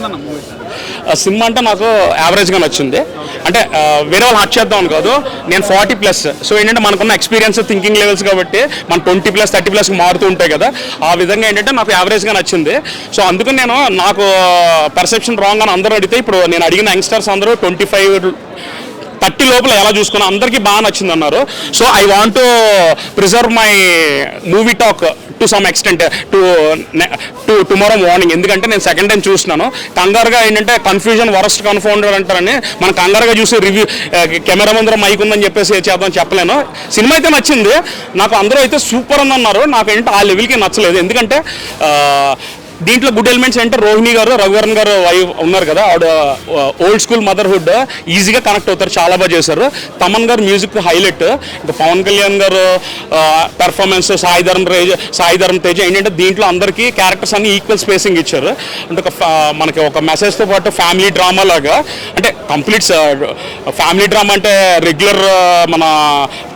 ఆ సినిమా అంటే నాకు యావరేజ్గా నచ్చింది. అంటే వేరే వాళ్ళు హట్ చేద్దాం అని కాదు. నేను ఫార్టీ ప్లస్ సో ఏంటంటే మనకున్న ఎక్స్పీరియన్స్ థింకింగ్ లెవెల్స్ కాబట్టి మన ట్వంటీ ప్లస్ థర్టీ ప్లస్ మారుతూ ఉంటాయి కదా. ఆ విధంగా ఏంటంటే నాకు యావరేజ్గా నచ్చింది. సో అందుకని నేను నాకు పర్సెప్షన్ రాంగ్ అని అందరూ అడిగితే ఇప్పుడు నేను అడిగిన యంగ్స్టర్స్ అందరూ ట్వంటీ ఫైవ్ థర్టీ లోపల ఎలా చూసుకున్నా అందరికీ బాగా నచ్చింది అన్నారు so I want to preserve my movie talk to some extent to to tomorrow morning ఎందుకంటే నేను సెకండ్ టైం చూస్తున్నాను కంగారుగా ఏంటంటే కన్ఫ్యూజన్ వరస్ట్ కన్ఫౌండర్ అంటారని మనం కంగారుగా చూసి రివ్యూ uh, కెమెరా ముందర మైక్ ఉందని చెప్పేసి చేద్దాం చెప్పలేను. సినిమా అయితే నచ్చింది. నాకు అందరూ అయితే సూపర్ అని అన్నారు. నాకు ఏంటంటే ఆ లెవెల్కి నచ్చలేదు. ఎందుకంటే uh, దీంట్లో గుడ్ ఎలిమెంట్స్ అంటే రోహిణి గారు రఘువరన్ గారు వైఫ్ ఉన్నారు కదా. ఆవిడ ఓల్డ్ స్కూల్ మదర్హుడ్ ఈజీగా కనెక్ట్ అవుతారు చాలా బాగా చేశారు. తమన్ గారు మ్యూజిక్ హైలైట్ ఇంకా పవన్ కళ్యాణ్ గారు పెర్ఫార్మెన్స్ సాయి ధర్మ తేజ్ సాయి ధర్మ తేజ్ ఏంటంటే దీంట్లో అందరికీ క్యారెక్టర్స్ అన్ని ఈక్వల్ స్పేసింగ్ ఇచ్చారు. అంటే ఒక మనకి ఒక మెసేజ్తో పాటు ఫ్యామిలీ డ్రామా లాగా అంటే కంప్లీట్ ఫ్యామిలీ డ్రామా అంటే రెగ్యులర్ మన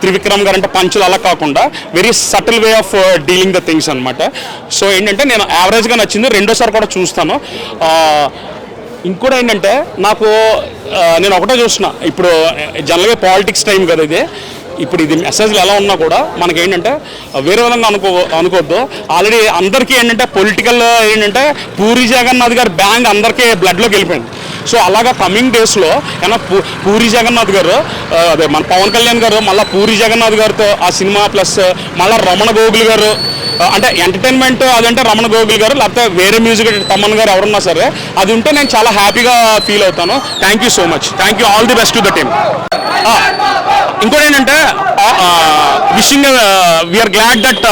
త్రివిక్రమ్ గారు అంటే పంచులు అలా కాకుండా very subtle way of dealing the things అనమాట సో ఏంటంటే నేను యావరేజ్గా నచ్చింది రెండోసారి కూడా చూస్తాను. ఇంకోటి ఏంటంటే నాకు నేను ఒకటే చూసిన ఇప్పుడు జనరల్గా పాలిటిక్స్ టైం కదా ఇది. ఇప్పుడు ఇది మెసేజ్లు ఎలా ఉన్నా కూడా మనకి ఏంటంటే వేరే విధంగా అనుకో అనుకోవద్దు. ఆల్రెడీ అందరికీ ఏంటంటే పొలిటికల్ ఏంటంటే పూరి జగన్నాథ్ గారి బ్యాంగ్ అందరికీ బ్లడ్లోకి వెళ్ళిపోయింది. సో అలాగా కమింగ్ డేస్లో ఏమన్నా పూ- పూరి జగన్నాథ్ గారు అదే మన పవన్ కళ్యాణ్ గారు మళ్ళీ పూరి జగన్నాథ్ గారితో ఆ సినిమా ప్లస్ మళ్ళీ రమణ గోగుల్ గారు అంటే ఎంటర్టైన్మెంట్ అదంటే రమణ గోగుల్ గారు లేకపోతే వేరే మ్యూజిక్ తమ్మన్ గారు ఎవరున్నా సరే అది ఉంటే నేను చాలా హ్యాపీగా ఫీల్ అవుతాను. Thank you so much thank you all the best to the team ఇంకోటి ఏంటంటే wishing we are glad that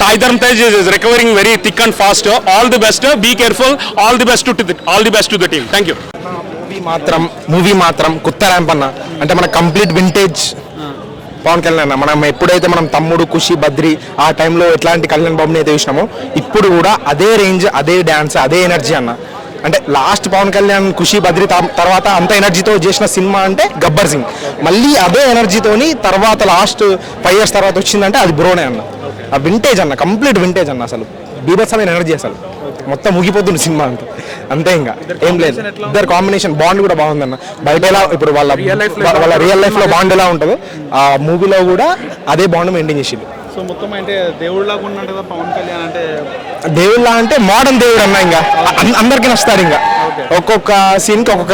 Sai Dharam Tej is recovering very quick and fast all the best be careful all the best to all the best to the team thank you movie మాత్రం movie మాత్రం కొత్త ramp అన్న. అంటే మన complete vintage Pawan Kalyan అన్న. మనం ఎప్పుడైతే మనం తమ్ముడు ఖుషి బద్రి ఆ టైంలో ఎట్లాంటి కళ్యాణ్ బాబుని అయితే చూసినామో ఇప్పుడు కూడా అదే రేంజ్ అదే డ్యాన్స్ అదే ఎనర్జీ అన్న. అంటే లాస్ట్ పవన్ కళ్యాణ్ ఖుషి బద్రి తర్వాత అంత ఎనర్జీతో చేసిన సినిమా అంటే గబ్బర్ సింగ్. మళ్ళీ అదే ఎనర్జీతోని తర్వాత లాస్ట్ ఫైవ్ ఇయర్స్ తర్వాత వచ్చిందంటే అది బ్రోనే అన్న. ఆ వింటేజ్ అన్న కంప్లీట్ వింటేజ్ అన్న అసలు. బీభత్సమైన ఎనర్జీ అసలు. మొత్తం ముగిపోతుంది సినిమా అంతా. అంతే ఇంకా. ఏం లేదు. ఇద్దరు కాంబినేషన్ బాండ్ కూడా బాగుందన్న బయట ఎలా ఇప్పుడు వాళ్ళ వాళ్ళ- వాళ్ళ రియల్ లైఫ్లో బాండ్ ఎలా ఉంటుందో ఆ మూవీలో కూడా అదే బాండ్ మెయింటైన్ చేసిండు. సో మొత్తం అంటే దేవుడిలాగా ఉన్నాడు కదా పవన్ కళ్యాణ్ అంటే దేవుళ్ళ అంటే మోడర్న్ దేవుడు అన్న ఇంకా అన్- అందరికీ నచ్చుతాడు ఇంకా. ఒక్కొక్క సీన్కి ఒక్కొక్క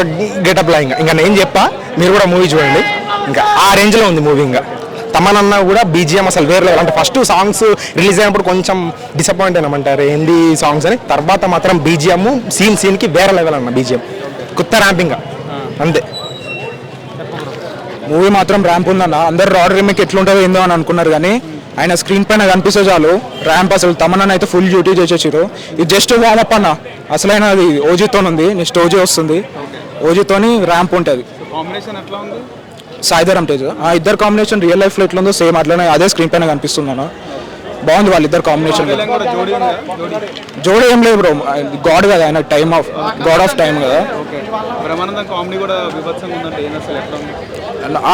గెటప్ లా ఇంకా. ఇంకా నేను చెప్పా మీరు కూడా మూవీ చూడండి. ఇంకా ఆ రేంజ్లో ఉంది మూవీ ఇంకా. తమనన్న కూడా బీజిఎం అసలు వేరే level. అంటే ఫస్ట్ సాంగ్స్ రిలీజ్ అయినప్పుడు కొంచెం డిసప్పాయింట్ అయినామంటారు. ఏంది సాంగ్స్ అని? తర్వాత మాత్రం బీజిఎం సీన్ సీన్కి వేరే లెవెల్ అన్న బీజిఎం కొత్త ర్యాంపింగ్ అంతే. మూవీ మాత్రం ర్యాంప్ ఉందన్న. అందరు రాడ్ రిమిక్ ఎట్లుంటుందో ఏందో అని అనుకున్నారు కానీ ఆయన స్క్రీన్ పైన కనిపిస్తే చాలు. ర్యాంప్ అసలు తమనని అయితే ఫుల్ డ్యూటీ చేసేసారు ఇది జస్ట్ వామప్ అన్న. అసలైన అది ఓజీతో ఉంది. నెక్స్ట్ ఓజీ వస్తుంది. ఓజీతోని ర్యాంప్ ఉంటుంది. కాంబినేషన్ ఎట్లా ఉంది? సాయిధరం తేజ్. ఆ ఇద్దరు కాంబినేషన్ రియల్ లైఫ్లో ఎట్లుందో సేమ్ అట్లనే అదే స్క్రీన్ పైన కనిపిస్తుంది అన్న బాగుంది వాళ్ళిద్దరు కాంబినేషన్ జోడీ ఏం లేదు బ్రో. గాడ్ కదా ఆయన time of god of time కదా.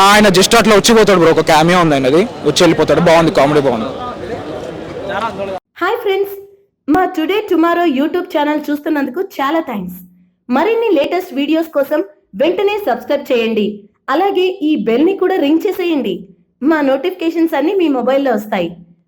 ఆయన జస్ట్ అట్లా వచ్చిపోతాడు బ్రో ఒక క్యామియో ఉంది ఆయనది. వచ్చి వెళ్ళిపోతాడు. బాగుంది కామెడీ బాగుంది. హాయ్ ఫ్రెండ్స్ మా టుడే టుమారో యూట్యూబ్ ఛానల్ చూస్తున్నందుకు చాలా థ్యాంక్స్ మరిన్ని లేటెస్ట్ వీడియోస్ కోసం వెంటనే సబ్స్క్రైబ్ చేయండి. అలాగే ఈ బెల్ని కూడా రింగ్ చేసేయండి. మా నోటిఫికేషన్స్ అన్ని మీ మొబైల్లో వస్తాయి.